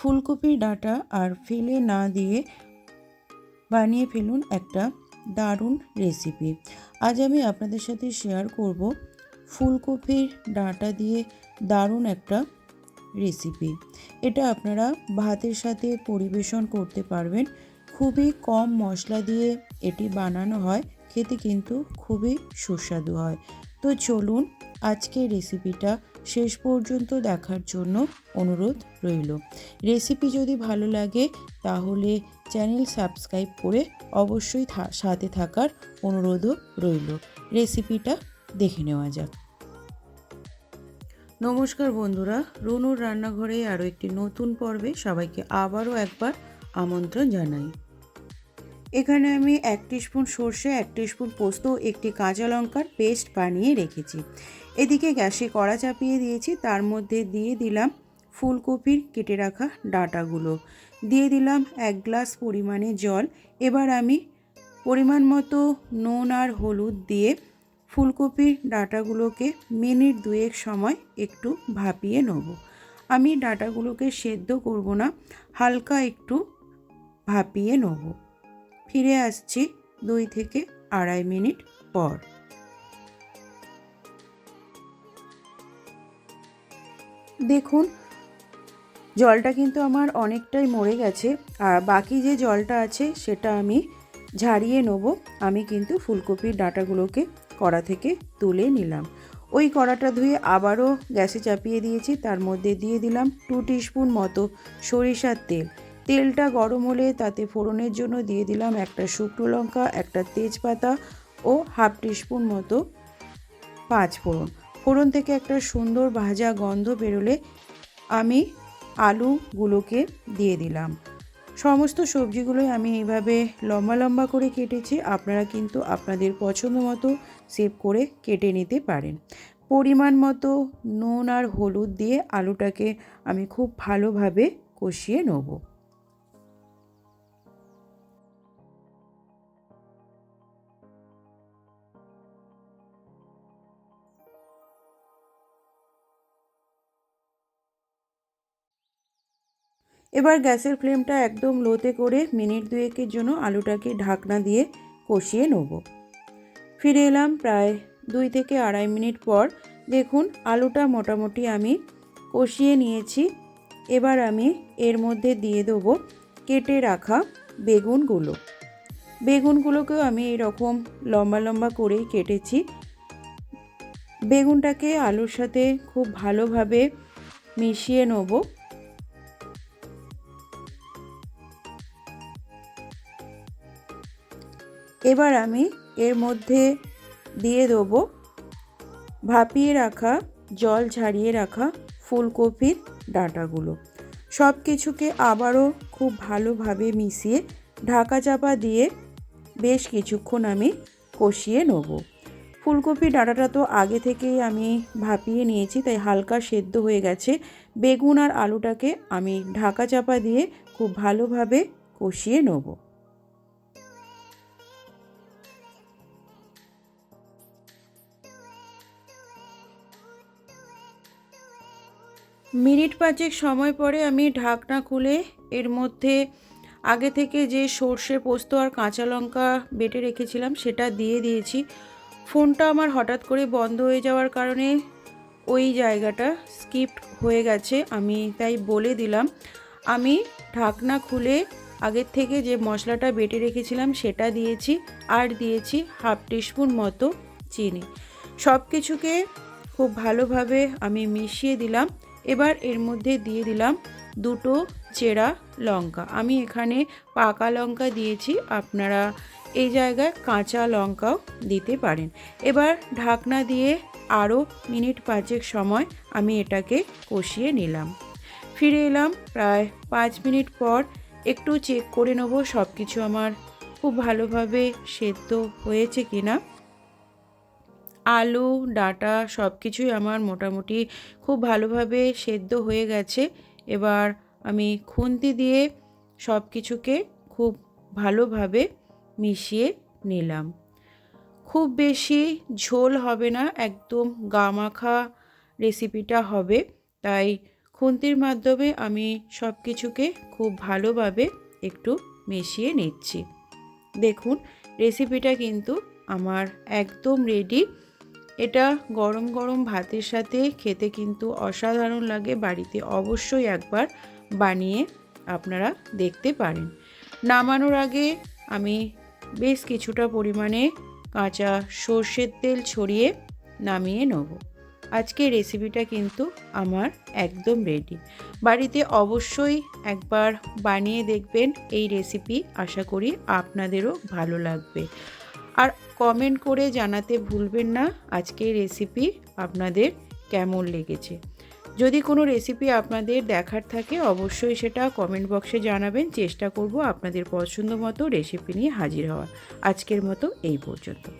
ফুলকপির ডাঁটা আর ফেলে না দিয়ে বানিয়ে ফেলুন একটা দারুণ রেসিপি আজ আমি আপনাদের সাথে শেয়ার করব ফুলকপির ডাঁটা দিয়ে দারুণ একটা রেসিপি এটা আপনারা ভাতের সাথে পরিবেশন করতে পারবেন। খুবই কম মশলা দিয়ে এটি বানানো হয়, খেতে কিন্তু খুবই সুস্বাদু হয়। তো চলুন আজকের রেসিপিটা শেষ পর্যন্ত দেখার জন্য অনুরোধ রইল। রেসিপি যদি ভালো লাগে, তাহলে চ্যানেল সাবস্ক্রাইব করে অবশ্যই সাথে থাকার অনুরোধও রইল। রেসিপিটা দেখে নেওয়া যাক। নমস্কার বন্ধুরা, রুনুর রান্নাঘরে আরও একটি নতুন পর্বে সবাইকে আবারও একবার আমন্ত্রণ জানাই। এখানে আমি এক স্পুন সর্ষে, এক স্পুন পোস্ত, একটি কাঁচা লঙ্কার পেস্ট বানিয়ে রেখেছি। এদিকে গ্যাসে কড়া চাপিয়ে দিয়েছি, তার মধ্যে দিয়ে দিলাম ফুলকপির কেটে রাখা ডাঁটাগুলো। দিয়ে দিলাম এক গ্লাস পরিমাণে জল। এবার আমি পরিমাণ মতো নুন আর হলুদ দিয়ে ফুলকপির ডাঁটাগুলোকে মিনিট দুয়েক সময় একটু ভাপিয়ে নেব। আমি ডাঁটাগুলোকে সেদ্ধ করব না, হালকা একটু ভাপিয়ে নেব। ফিরে আসছি দুই থেকে আড়াই মিনিট পর। দেখুন, জলটা কিন্তু আমার অনেকটাই মরে গেছে। আর বাকি যে জলটা আছে, সেটা আমি ঝাড়িয়ে নেব। আমি কিন্তু ফুলকপির ডাঁটাগুলোকে কড়া থেকে তুলে নিলাম। ওই কড়াটা ধুয়ে আবারও গ্যাসে চাপিয়ে দিয়েছি। তার মধ্যে দিয়ে দিলাম টু স্পুন মতো সরিষার তেল। তেলটা গরম হলে তাতে ফোড়নের জন্য দিয়ে দিলাম একটা শুকনো লঙ্কা, একটা তেজপাতা ও হাফ টিস্পুন মতো পাঁচ ফোড়ন। ফোড়ন থেকে একটা সুন্দর ভাজা গন্ধ বেরোলে আমি আলুগুলোকে দিয়ে দিলাম। সমস্ত সবজিগুলোই আমি এইভাবে লম্বা লম্বা করে কেটেছি। আপনারা কিন্তু আপনাদের পছন্দ মতো সেভ করে কেটে নিতে পারেন। পরিমাণ মতো নুন আর হলুদ দিয়ে আলুটাকে আমি খুব ভালোভাবে কষিয়ে নেব। এবার গ্যাসের ফ্লেমটা একদম লোতে করে মিনিট দুয়েকের জন্য আলুটাকে ঢাকনা দিয়ে কষিয়ে নেব। ফিরে এলাম প্রায় দুই থেকে আড়াই মিনিট পর। দেখুন, আলুটা মোটামুটি আমি কষিয়ে নিয়েছি। এবার আমি এর মধ্যে দিয়ে দেবো কেটে রাখা বেগুনগুলো। বেগুনগুলোকেও আমি এরকম লম্বা লম্বা করেই কেটেছি। বেগুনটাকে আলুর সাথে খুব ভালোভাবে মিশিয়ে নেব। এবার আমি এর মধ্যে দিয়ে দেবো ভাপিয়ে রাখা, জল ঝাড়িয়ে রাখা ফুলকপির ডাঁটাগুলো। সব কিছুকে আবারও খুব ভালোভাবে মিশিয়ে ঢাকা চাপা দিয়ে বেশ কিছুক্ষণ আমি কষিয়ে নেব। ফুলকপি ডাঁটাটা তো আগে থেকেই আমি ভাপিয়ে নিয়েছি, তাই হালকা সেদ্ধ হয়ে গেছে। বেগুন আর আলুটাকে আমি ঢাকা চাপা দিয়ে খুব ভালোভাবে কষিয়ে নেব। মিনিট পাঁচেক সময় পরে আমি ঢাকনা খুলে এর মধ্যে আগে থেকে যে সর্ষে পোস্ত আর কাঁচা লঙ্কা বেটে রেখেছিলাম সেটা দিয়ে দিয়েছি। ফোনটা আমার হঠাৎ করে বন্ধ হয়ে যাওয়ার কারণে ওই জায়গাটা স্কিপ হয়ে গেছে, আমি তাই বলে দিলাম। আমি ঢাকনা খুলে আগের থেকে যে মশলাটা বেটে রেখেছিলাম সেটা দিয়েছি, আর দিয়েছি হাফ টিস্পুন মতো চিনি। সব কিছুকে খুব ভালোভাবে আমি মিশিয়ে দিলাম। এবার এর মধ্যে দিয়ে দিলাম দুটো চেরা লঙ্কা। আমি এখানে পাকা লঙ্কা দিয়েছি, আপনারা এই জায়গায় কাঁচা লঙ্কাও দিতে পারেন। এবার ঢাকনা দিয়ে আরও মিনিট পাঁচেক সময় আমি এটাকে কষিয়ে নিলাম। ফিরে এলাম প্রায় পাঁচ মিনিট পর, একটু চেক করে নেব সব কিছু আমার খুব ভালোভাবে সেদ্ধ হয়েছে কিনা। আলু, ডাঁটা সব কিছুই আমার মোটামুটি খুব ভালোভাবে সেদ্ধ হয়ে গেছে। এবার আমি খুন্তি দিয়ে সব কিছুকে খুব ভালোভাবে মিশিয়ে নিলাম। খুব বেশি ঝোল হবে না, একদম গামাখা রেসিপিটা হবে। তাই খুন্তির মাধ্যমে আমি সব কিছুকে খুব ভালোভাবে একটু মিশিয়ে নিচ্ছি। দেখুন, রেসিপিটা কিন্তু আমার একদম রেডি এটা গরম গরম ভাতের সাথে খেতে কিন্তু অসাধারণ লাগে বাড়িতে অবশ্যই একবার বানিয়ে আপনারা দেখতে পারেন। নামানোর আগে আমি বেশ কিছুটা পরিমাণে কাঁচা সর্ষের তেল ছড়িয়ে নামিয়ে নেব। আজকে রেসিপিটা কিন্তু আমার একদম রেডি বাড়িতে অবশ্যই একবার বানিয়ে দেখবেন এই রেসিপি। আশা করি আপনাদেরও ভালো লাগবে। আর কমেন্ট করে জানাতে ভুলবেন না। আজকের রেসিপি আপনাদের কেমন লেগেছে? যদি কোনো রেসিপি আপনাদের দেখার থাকে, অবশ্যই সেটা কমেন্ট বক্সে জানাবেন। চেষ্টা করব আপনাদের পছন্দ মতো রেসিপি নিয়ে হাজির হওয়া আজকের মতো এই পর্যন্ত।